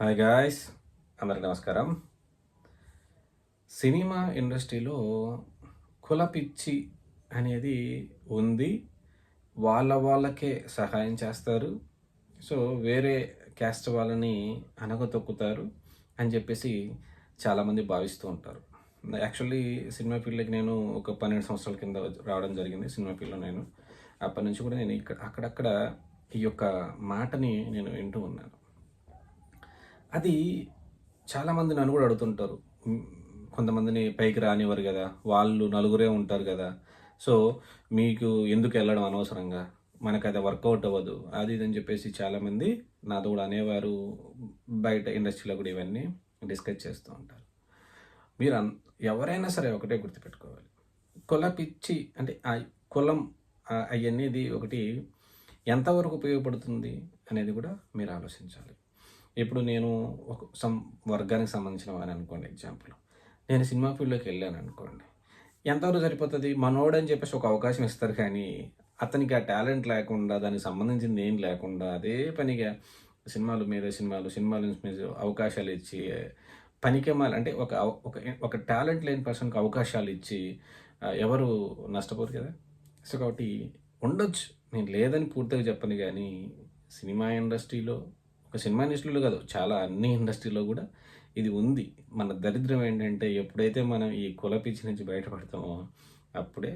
Hi guys అందరికి నమస్కారం. Cinema ఇండస్ట్రీలో కుల పిచ్చి అనేది ఉంది. వాళ్ళ వాళ్ళకే సహాయం చేస్తారు. సో వేరే క్యాస్ట్ వాళ్ళని అనగతొక్కుతారు అని చెప్పేసి చాలామంది భావిస్తూ ఉంటారు. యాక్చువల్లీ సినిమా ఫీల్డ్కి నేను ఒక పన్నెండు సంవత్సరాల కింద రావడం జరిగింది సినిమా ఫీల్డ్లో నేను. అప్పటి నుంచి కూడా నేను ఇక్కడ అక్కడక్కడ ఈ యొక్క మాటని నేను వింటూ ఉన్నాను. అది చాలామంది నన్ను కూడా అడుగుతుంటారు. కొంతమందిని పైకి రానివ్వరు కదా. వాళ్ళు నలుగురే ఉంటారు కదా. సో మీకు ఎందుకు వెళ్ళడం అనవసరంగా? మనకు అది వర్కౌట్ అవ్వదు. అది ఇది అని చెప్పేసి చాలామంది నాతో కూడా అనేవారు. బయట ఇండస్ట్రీలో కూడా ఇవన్నీ డిస్కస్ చేస్తూ ఉంటారు. మీరు అన్- ఎవరైనా సరే ఒకటే గుర్తుపెట్టుకోవాలి. కుల పిచ్చి అంటే ఆ కులం అవన్నీ ఒకటి ఎంతవరకు ఉపయోగపడుతుంది అనేది కూడా మీరు ఆలోచించాలి. ఇప్పుడు నేను ఒక సమ్ వర్గానికి సంబంధించిన వాడిని అనుకోండి ఎగ్జాంపుల్ నేను సినిమా ఫీల్డ్లోకి వెళ్ళాను అనుకోండి. ఎంతవరకు సరిపోతుంది? మనోడు అని చెప్పేసి ఒక అవకాశం ఇస్తారు కానీ అతనికి ఆ టాలెంట్ లేకుండా దానికి సంబంధించింది ఏం లేకుండా అదే పనిగా సినిమాలు మీద సినిమాలు సినిమాలు మీద అవకాశాలు ఇచ్చి పనికే అంటే ఒక ఒక ఒక టాలెంట్ లేని పర్సన్కి అవకాశాలు ఇచ్చి ఎవరు నష్టపోరు కదా? సో కాబట్టి ఉండొచ్చు. నేను లేదని పూర్తిగా చెప్పను కానీ సినిమా ఇండస్ట్రీలో ఒక సినిమా ఇండస్ట్రీలో కాదు చాలా అన్ని ఇండస్ట్రీలో కూడా ఇది ఉంది. మన దరిద్రం ఏంటంటే ఎప్పుడైతే మనం ఈ కుల పిచ్చి నుంచి బయటపడతామో అప్పుడే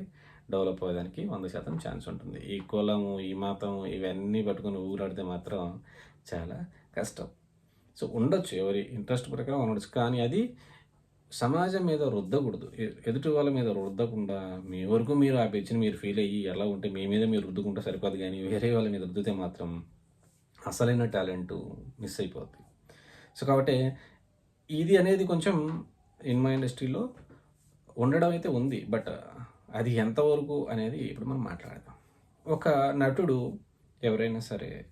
డెవలప్ అవ్వడానికి వంద శాతం ఛాన్స్ ఉంటుంది. ఈ కులము ఈ మతము ఇవన్నీ పట్టుకొని ఊరాడితే మాత్రం చాలా కష్టం. సో ఉండొచ్చు ఎవరి ఇంట్రెస్ట్ ప్రకారం ఉండొచ్చు. కానీ అది సమాజం మీద రుద్దకూడదు. ఎదుటి వాళ్ళ మీద రుద్దకుండా మీ వరకు మీరు ఆ పిచ్చిని మీరు ఫీల్ అయ్యి ఎలా ఉంటే మీ మీద మీరు రుద్దుకుంటే సరిపోదు కానీ వేరే వాళ్ళ మీద రుద్దితే మాత్రం అసలైన టాలెంట్ మిస్ అయిపోద్ది. సో కాబట్టి ఇది అనేది కొంచెం ఇన్మా ఇండస్ట్రీలో ఉండడం అయితే ఉంది బట్ అది ఎంతవరకు అనేది ఇప్పుడు మనం మాట్లాడదాం. ఒక నటుడు ఎవరైనా సరే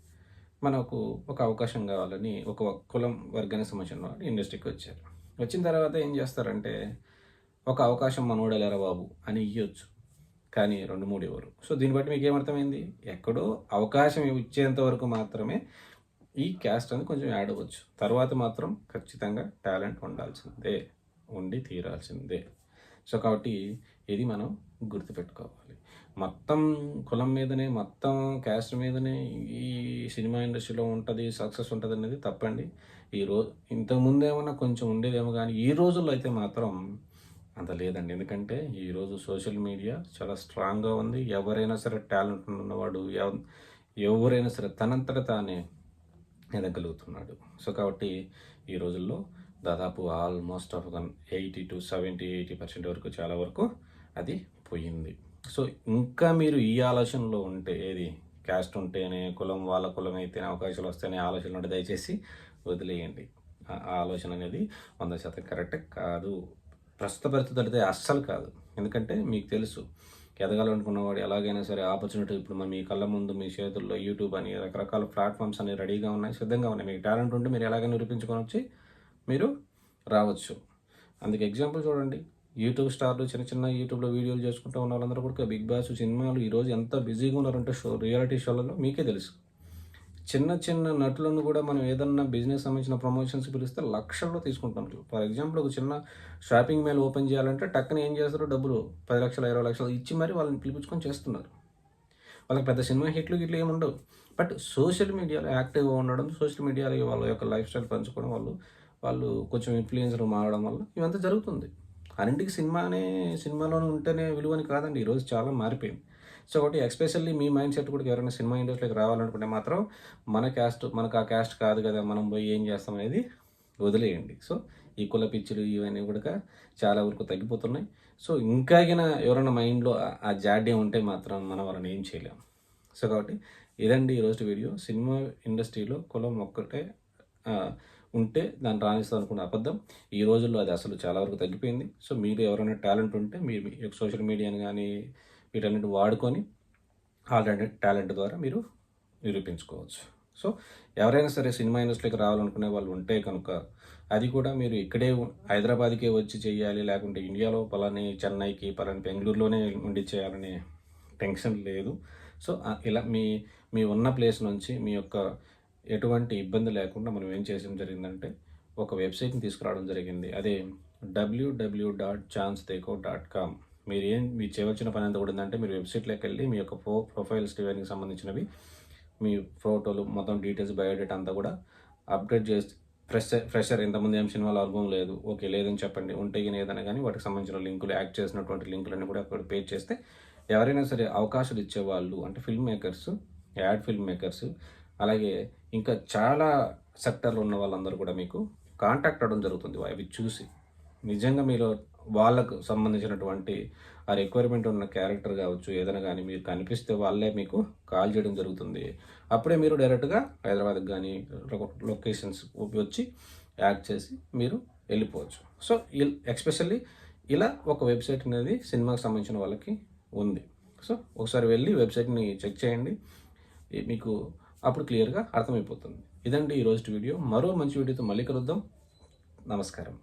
మనకు ఒక అవకాశం కావాలని ఒక కులం వర్గానికి సంబంధించిన వాడు ఇండస్ట్రీకి వచ్చారు. వచ్చిన తర్వాత ఏం చేస్తారంటే ఒక అవకాశం మనోడలేరా బాబు అని ఇవ్వచ్చు కానీ రెండు మూడు ఇవ్వరు సో దీన్ని బట్టి మీకు ఏమర్థమైంది? ఎక్కడో అవకాశం ఇచ్చేంత వరకు మాత్రమే ఈ క్యాస్ట్ అనేది కొంచెం యాడ్ అవ్వచ్చు. తర్వాత మాత్రం ఖచ్చితంగా టాలెంట్ ఉండాల్సిందే ఉండి తీరాల్సిందే. సో కాబట్టి ఇది మనం గుర్తుపెట్టుకోవాలి. మొత్తం కులం మీదనే మొత్తం క్యాస్ట్ మీదనే ఈ సినిమా ఇండస్ట్రీలో ఉంటుంది సక్సెస్ ఉంటుంది అనేది తప్పండి. ఈ రోజు ఇంతకుముందు ఏమన్నా కొంచెం ఉండేదేమో కానీ ఈ రోజుల్లో అయితే మాత్రం అంత లేదండి. ఎందుకంటే ఈరోజు సోషల్ మీడియా చాలా స్ట్రాంగ్గా ఉంది. ఎవరైనా సరే టాలెంట్ ఉన్నవాడు ఎవ- ఎవరైనా సరే తనంతట తానే ఎదగలుగుతున్నాడు. సో కాబట్టి ఈ రోజుల్లో దాదాపు almost of eighty to seventy eighty percent వరకు చాలా వరకు అది పోయింది. సో ఇంకా మీరు ఈ ఆలోచనలో ఉంటే ఏది? క్యాస్ట్ ఉంటేనే కులం వాళ్ళ కులం అయితేనే అవకాశాలు వస్తేనే ఆలోచన ఉంటే దయచేసి వదిలేయండి. ఆ ఆలోచన అనేది వంద శాతం కరెక్ట్ కాదు. ప్రస్తుత పరిస్థితి అయితే అస్సలు కాదు. ఎందుకంటే మీకు తెలుసు ఎదగాలనుకున్నవాడు ఎలాగైనా సరే ఆపర్చునిటీ ఇప్పుడు మీ కళ్ళ ముందు మీ చేతుల్లో యూట్యూబ్ అని రకరకాల ప్లాట్ఫామ్స్ అని రెడీగా ఉన్నాయి సిద్ధంగా ఉన్నాయి. మీకు టాలెంట్ ఉంటే మీరు ఎలాగైనా నిరూపించుకొని వచ్చి మీరు రావచ్చు. అందుకే ఎగ్జాంపుల్ చూడండి. యూట్యూబ్ స్టార్లు చిన్న చిన్న యూట్యూబ్లో వీడియోలు చేసుకుంటూ ఉన్న వాళ్ళందరూ కూడా బిగ్ బాస్ సినిమాలు ఈరోజు ఎంత బిజీగా ఉన్నారంటే షో రియాలిటీ షోలలో మీకే తెలుసు. చిన్న చిన్న నటులను కూడా మనం ఏదన్నా బిజినెస్ సంబంధించిన ప్రమోషన్స్ పిలిస్తే లక్షల్లో తీసుకుంటాం. ఫర్ ఎగ్జాంపుల్ ఒక చిన్న షాపింగ్ మేల్ ఓపెన్ చేయాలంటే టక్కన ఏం చేస్తారు? డబ్బులు పది లక్షలు ఇరవై లక్షలు ఇచ్చి మరి వాళ్ళని పిలిపించుకొని చేస్తున్నారు. వాళ్ళకి పెద్ద సినిమా హిట్లు గిట్లు ఏమి ఉండవు. బట్ సోషల్ మీడియాలో యాక్టివ్గా ఉండడం సోషల్ మీడియాలో వాళ్ళ యొక్క లైఫ్ స్టైల్ పంచుకోవడం వాళ్ళు వాళ్ళు కొంచెం ఇన్ఫ్లుయెన్సర్ మారడం వల్ల ఇవంతా జరుగుతుంది. అన్నింటికి సినిమానే సినిమాలోనే ఉంటేనే విలువని కాదండి. ఈరోజు చాలా మారిపోయింది. సో ఒకటి ఎక్స్పెషల్లీ మీ మైండ్ సెట్ కూడా ఎవరైనా సినిమా ఇండస్ట్రీలోకి రావాలనుకుంటే మాత్రం మన క్యాస్ట్ మనకు ఆ క్యాస్ట్ కాదు కదా మనం పోయి ఏం చేస్తాం అనేది వదిలేయండి. సో ఈ కుల పిచ్చులు ఇవన్నీ కూడా చాలా వరకు తగ్గిపోతున్నాయి. సో ఇంకా ఎవరైనా మైండ్లో ఆ- జాడ్యం ఉంటే మాత్రం మనం వాళ్ళని ఏం చేయలేం. సో కాబట్టి ఇదండి ఈరోజు వీడియో. సినిమా ఇండస్ట్రీలో కులం ఒక్కటే ఉంటే దాన్ని రాణిస్తాం అనుకున్న అబద్ధం. ఈ రోజుల్లో అది అసలు చాలా వరకు తగ్గిపోయింది. సో మీరు ఎవరైనా టాలెంట్ ఉంటే మీరు మీ సోషల్ మీడియాని కానీ వీటన్నిటి వాడుకొని ఆల్రెడీ టాలెంట్ ద్వారా మీరు నిరూపించుకోవచ్చు. సో ఎవరైనా సరే సినిమా ఇండస్ట్రీకి రావాలనుకునే వాళ్ళు ఉంటే కనుక అది కూడా మీరు ఇక్కడే హైదరాబాద్కే వచ్చి చేయాలి లేకుంటే ఇండియాలో పలాని చెన్నైకి పలాని బెంగళూరులోనే ఉండి చేయాలనే టెన్షన్ లేదు. సో ఇలా మీ మీ ఉన్న ప్లేస్ నుంచి మీ యొక్క ఎటువంటి ఇబ్బంది లేకుండా మనం ఏం చేయడం జరిగిందంటే ఒక వెబ్సైట్ని తీసుకురావడం జరిగింది. అదే WW dot Chance Dekho dot com మీరు ఏం మీరు చేయవలసిన పని ఎంత కూడా ఉందంటే మీరు వెబ్సైట్లోకి వెళ్ళి మీ యొక్క ప్రో ప్రొఫైల్స్ ఇవన్నీ సంబంధించినవి మీ ఫోటోలు మొత్తం డీటెయిల్స్ బయోడేటా అంతా కూడా అప్డేట్ చేసి ఫ్రెషర్ ఫ్రెషర్ ఇంతమంది ఏం సినిమాలో అనుభవం లేదు ఓకే లేదని చెప్పండి ఉంటే కానీ ఏదైనా కానీ వాటికి సంబంధించిన లింకులు యాక్ట్ చేసినటువంటి లింకులన్నీ కూడా అక్కడ పే చేస్తే ఎవరైనా సరే అవకాశాలు ఇచ్చేవాళ్ళు అంటే film makers ad film makers అలాగే ఇంకా చాలా సెక్టర్లు ఉన్న వాళ్ళందరూ కూడా మీకు కాంటాక్ట్ అవ్వడం జరుగుతుంది. అవి చూసి నిజంగా మీరు వాళ్ళకు సంబంధించినటువంటి ఆ రిక్వైర్మెంట్ ఉన్న క్యారెక్టర్ కావచ్చు ఏదైనా కానీ మీరు కనిపిస్తే వాళ్ళే మీకు కాల్ చేయడం జరుగుతుంది. అప్పుడే మీరు డైరెక్ట్గా హైదరాబాద్కి కానీ లొకేషన్స్ వచ్చి యాక్ట్ చేసి మీరు వెళ్ళిపోవచ్చు. సో ఎక్స్పెషల్లీ ఇలా ఒక వెబ్సైట్ అనేది సినిమాకి సంబంధించిన వాళ్ళకి ఉంది. సో ఒకసారి వెళ్ళి వెబ్సైట్ని చెక్ చేయండి. మీకు అప్పుడు క్లియర్గా అర్థమైపోతుంది. ఇదండి ఈరోజు వీడియో. మరో మంచి వీడియోతో మళ్ళీ కలుద్దాం. నమస్కారం.